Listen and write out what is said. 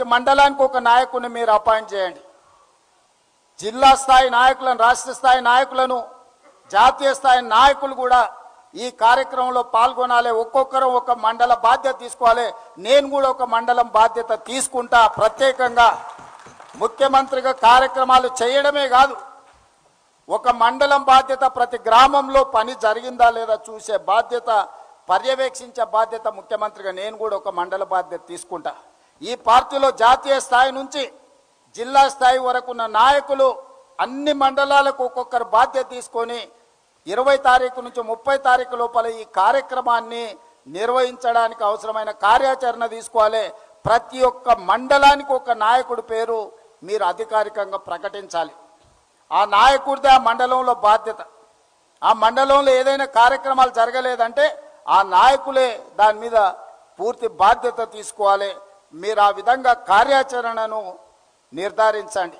ప్రతి మండలానికి ఒక నాయకుని మీరు అపాయింట్ చేయండి. జిల్లా స్థాయి నాయకులను రాష్ట్ర స్థాయి నాయకులను జాతీయ స్థాయి నాయకులు కూడా ఈ కార్యక్రమంలో పాల్గొనాలి. ఒక్కొక్కరు ఒక మండల బాధ్యత తీసుకోవాలి. నేను కూడా ఒక మండలం బాధ్యత తీసుకుంటా. ప్రత్యేకంగా ముఖ్యమంత్రిగా కార్యక్రమాలు చేయడమే కాదు ఒక మండలం బాధ్యత ప్రతి గ్రామంలో పని జరిగిందా లేదా చూసే బాధ్యత పర్యవేక్షించే బాధ్యత ముఖ్యమంత్రిగా నేను కూడా ఒక మండల బాధ్యత తీసుకుంటా. ఈ పార్టీలో జాతీయ స్థాయి నుంచి జిల్లా స్థాయి వరకు ఉన్న నాయకులు అన్ని మండలాలకు ఒక్కొక్కరు బాధ్యత తీసుకొని ఇరవై తారీఖు నుంచి ముప్పై తారీఖు లోపల ఈ కార్యక్రమాన్ని నిర్వహించడానికి అవసరమైన కార్యాచరణ తీసుకోవాలి. ప్రతి ఒక్క మండలానికి ఒక నాయకుడి పేరు మీరు అధికారికంగా ప్రకటించాలి. ఆ నాయకుడిదే ఆ మండలంలో బాధ్యత. ఆ మండలంలో ఏదైనా కార్యక్రమాలు జరగలేదంటే ఆ నాయకులే దాని మీద పూర్తి బాధ్యత తీసుకోవాలి. మీరు ఆ విధంగా కార్యాచరణను నిర్ధారించండి.